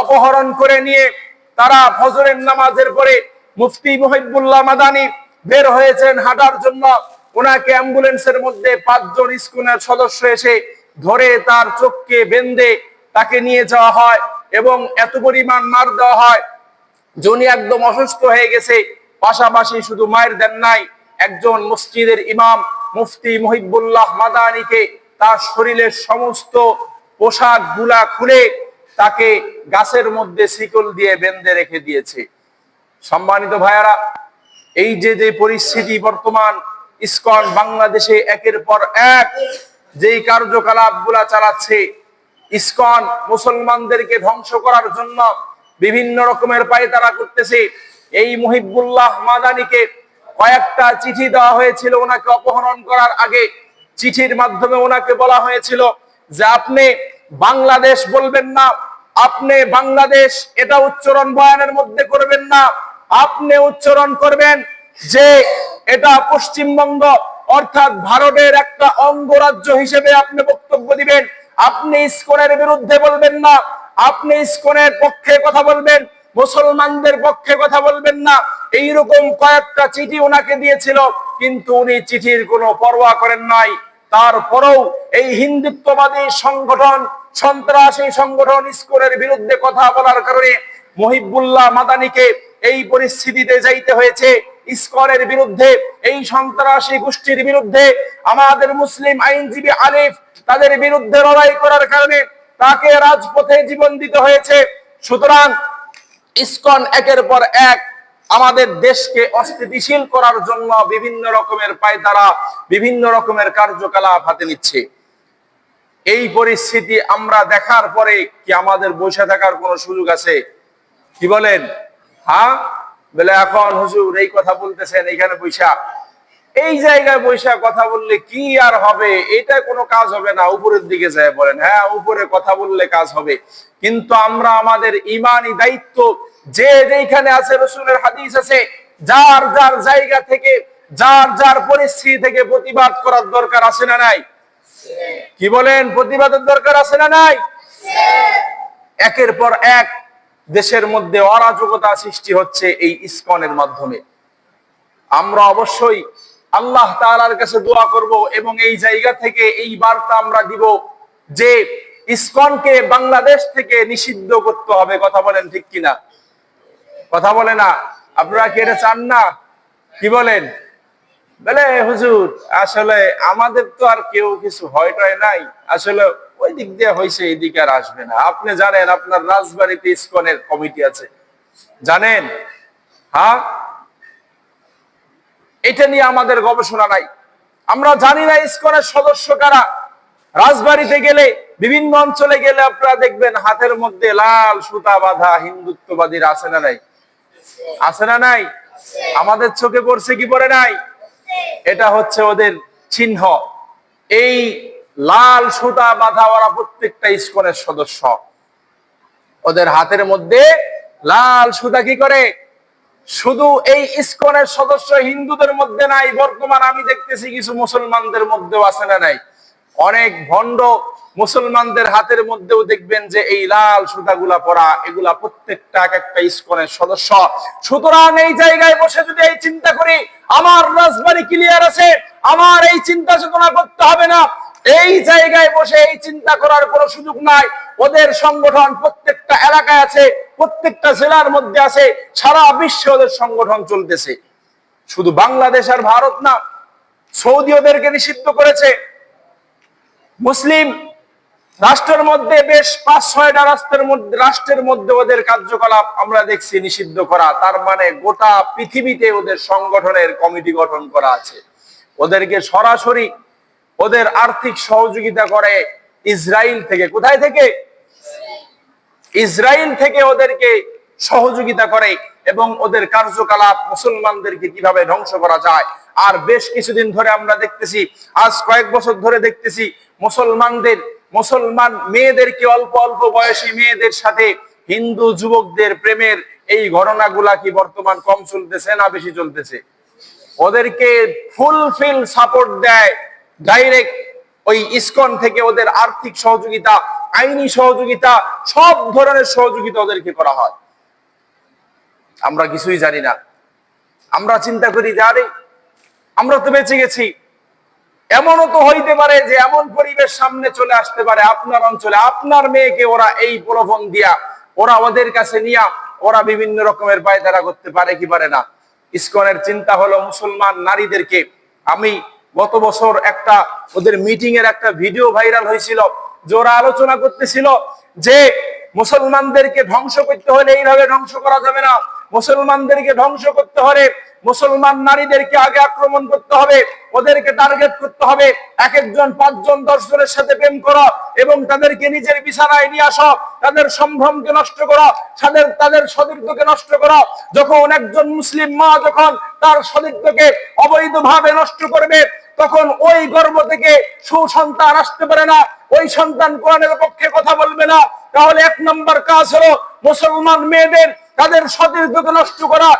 অপহরণ করে নিয়ে তারা ফজরের নামাজের পরে মুফতি মুহিবুল্লাহ মাদানি বের হয়েছেন হাঁটার জন্য। ওনাকে অ্যাম্বুলেন্সের মধ্যে পাঁচজন স্কুলের সদস্য এসে ধরে তার চোখকে বেঁধে তাকে নিয়ে যাওয়া হয় এবং এত পরিমাণ মার দেওয়া হয়। জনি একদম অসুস্থ হয়ে গেছে, পাশাপাশি শুধু মায়ের দেন নাই, একজন মসজিদের ইমাম মুফতি মহিবুল্লাহ মাদানিকে তার শরীরের সমস্ত পোশাকগুলা খুলে তাকে গাছের মধ্যে শিকল দিয়ে বেঁধে রেখে দিয়েছে। সম্মানিত ভাইয়ারা, এই যে যে পরিস্থিতি বর্তমান, ইসকন বাংলাদেশে একের পর এক যেই কার্যকলাপগুলা চালাচ্ছে, ইসকন মুসলমানদেরকে ধ্বংস করার জন্য বিভিন্ন রকমের পায়তারা করতেছে। এই মুহিবুল্লাহ মাদানিকে কয়েকটা চিঠি দেওয়া হয়েছিল ওনাকে অপহরণ করার আগে। চিঠির মাধ্যমে ওনাকে বলা হয়েছিল যে, আপনি বাংলাদেশ বলবেন না, আপনি বাংলাদেশ এটা উচ্চারণ বয়ানের মধ্যে করবেন না, আপনি উচ্চারণ করবেন যে এটা পশ্চিমবঙ্গ, অর্থাৎ ভারতের একটা অঙ্গরাজ্য হিসেবে আপনি বক্তব্য দিবেন। আপনি ইস্কনের বিরুদ্ধে বলবেন না, আপনি ইস্কনের পক্ষে কথা বলবেন, মুসলমানদের পক্ষে কথা বলবেন না। এইরকম কয়েকটা চিঠি ওনাকে দিয়েছিল, কিন্তু উনি চিঠির কোনো পরোয়া করেন নাই। তারপরেও এই হিন্দুত্ববাদী সংগঠন সন্ত্রাসী সংগঠন ইস্কনের বিরুদ্ধে কথা বলার কারণে মহিবুল্লাহ মাদানিকে এই পরিস্থিতিতে যাইতে হয়েছে। ইস্কনের বিরুদ্ধে, এই সন্ত্রাসী গোষ্ঠীর বিরুদ্ধে, আমাদের মুসলিম আইনজীবী আলিফ তাদের বিরুদ্ধে লড়াই করার কারণে তাকে রাজপথে জীবন দিতে হয়েছে। সুতরাং ইসকন একের পর এক আমাদের দেশকে অস্থিতিশীল করার জন্য বিভিন্ন রকমের পায়তারা, বিভিন্ন রকমের কার্যকলাপ হাতে নিচ্ছে। এই পরিস্থিতি আমরা দেখার পরে কি আমাদের বসে থাকার কোনো সুযোগ আছে? কি বলেন? হ্যাঁ? বলে এখন হুজুর এই কথা বলতেছেন, এখানে বৈশা এই জায়গায় বৈশা কথা বললে কি আর হবে? এটা কোনো কাজ হবে না, উপরের দিকে যায় বলেন। হ্যাঁ উপরে কথা বললে কাজ হবে। কিন্তু আমরা আমাদের ইমানি দায়িত্ব, যে যেখানে আছে রসুলের হাদিস আছে, যার যার জায়গা থেকে, যার যার পরিস্থিতি থেকে প্রতিবাদ করার দরকার আছে না নাই? কি বলেন, প্রতিবাদের দরকার আছে না নাই? একের পর এক দেশের মধ্যে অরাজকতা সৃষ্টি হচ্ছে এই ইসকনের মাধ্যমে। আমরা অবশ্যই আল্লাহ তাআলার কাছে দোয়া করব এবং এই জায়গা থেকে এই বার্তা আমরা দিব যে ইসকনকে বাংলাদেশ থেকে নিষিদ্ধ করতে হবে। কথা বলেন ঠিক কিনা? কথা বলে না? আপনারা কি এটা চান না? কি বলেন? বলে হুজুর, আসলে আমাদের তো আর কেউ কিছু হয় টয় নাই। আসলে ওই দিক দিয়ে হয়েছে এদিকে আর আসবে না। আপনি জানেন, আপনার রাজবাড়িতে ইসকনের কমিটি আছে। জানেন? হ্যাঁ? এটা নিয়ে আমাদের গবেষণা নাই। আমরা জানি না ইসকনের সদস্য কারা। রাজবাড়িতে গেলে, বিভিন্ন অঞ্চলে গেলে আপনারা দেখবেন, হাতের মধ্যে লাল সুতা বাঁধা হিন্দুত্ববাদীর আছে না নাই? আছে না নাই? আমাদের চোখে পড়ছে কি পড়ে নাই? এটা হচ্ছে ওদের চিহ্ন। এই লাল সুতা বাঁধা ওরা প্রত্যেকটা ইস্কনের সদস্য। ওদের হাতের মধ্যে লাল সুতা কি করে? শুধু এই ইস্কনের সদস্য হিন্দুদের মধ্যে নাই, বর্তমান আমি দেখতেছি কিছু মুসলমানদের মধ্যেও আছে না নাই। অনেক ভণ্ড মুসলমানদের হাতের মধ্যেও দেখবেন যে এই লাল সুতাগুলা পরা, এগুলা প্রত্যেকটা এক একটা ইস্কনের সদস্য। সুতরাং এই জায়গায় বসে যদি এই চিন্তা করি, আমার রাজবাড়ি ক্লিয়ার আছে, আমার এই চিন্তা চেতনা করতে হবে না। এই জায়গায় বসে এই চিন্তা করার কোনো সুযোগ নাই। ওদের সংগঠন প্রত্যেকটা এলাকায় আছে, প্রত্যেকটা জেলার মধ্যে আছে, সারা বিশ্বে ওদের সংগঠন চলতেছে। শুধু বাংলাদেশ আর ভারত না, সৌদি ওদেরকে নিষিদ্ধ করেছে। মুসলিম রাষ্ট্রের মধ্যে বেশ পাঁচ ছয়টা রাষ্ট্রের মধ্যে রাষ্ট্রের মধ্যে ওদের কার্যকলাপ আমরা দেখছি নিষিদ্ধ করা। তার মানে গোটা পৃথিবীতে ওদের সংগঠনের কমিটি গঠন করা আছে। ওদেরকে সরাসরি ওদের আর্থিক সহযোগিতা করে ইসরায়েল থেকে। কোথায় থেকে? ইসরায়েল থেকে ওদেরকে সহযোগিতা করে এবং ওদের কার্যকলাপ মুসলমানদেরকে কীভাবে ধ্বংস করা যায়। আর বেশ কিছুদিন ধরে আমরা দেখতেছি, আজ কয়েক বছর ধরে দেখতেছি মুসলমানদের, মুসলমান মেয়েদেরকে অল্প অল্প বয়সী মেয়েদের সাথে হিন্দু যুবকদের প্রেমের এই ঘটনাগুলা কি বর্তমান কম চলতেছে না বেশি চলতেছে? ওদেরকে ফুলফিল সাপোর্ট দেয় ডাইরেক্ট ওই ইসকন থেকে ওদের আর্থিক সহযোগিতা, আইনি সহযোগিতা, সব ধরনের সহযোগিতা ওদেরকে করা হয়। আমরা কিছুই জানি না। আমরা চিন্তা করি যে, আরে, আমরা তো বেঁচে গেছি। এমনও তো হইতে পারে যে এমন পরিবেশ সামনে চলে আসতে পারে আপনার অঞ্চলে। আপনার মেয়েকে ওরা এই প্রলোভন দিয়া, ওরা ওদের কাছে নিয়া, ওরা বিভিন্ন রকমের পায়তারা করতে পারে কি পারে না। ইসকনের চিন্তা হলো মুসলমান নারীদেরকে। আমি গত বছর একটা ওদের মিটিং এর একটা ভিডিও ভাইরাল হয়েছিল যে ওরা আলোচনা করতেছিল যে মুসলমানদেরকে ধ্বংস করতে হলে এইভাবে ধ্বংস করা যাবে না। মুসলমানদেরকে ধ্বংস করতে হলে মুসলমান নারীদেরকে আগে আক্রমণ করতে হবে, ওদেরকে টার্গেট করতে হবে। এক একজন, পাঁচজন দশ জনের সাথে প্রেম করো এবং তাদেরকে নিজের বিছানায় নিয়ে আসো। তাদের সম্ভ্রমকে নষ্ট করো, তাদের তাদের সতীর্থকে নষ্ট করো। যখন একজন মুসলিম মা যখন তার সতীর্থকে অবৈধভাবে নষ্ট করবে, তখন ওই গর্ভ থেকে সুসন্তান আসতে পারে না। ওই সন্তান কোরআনের পক্ষে কথা বলবে না। তাহলে এক নম্বর কাজ হলো মুসলমান মেয়েদের তাদের সতীর্থকে নষ্ট করা।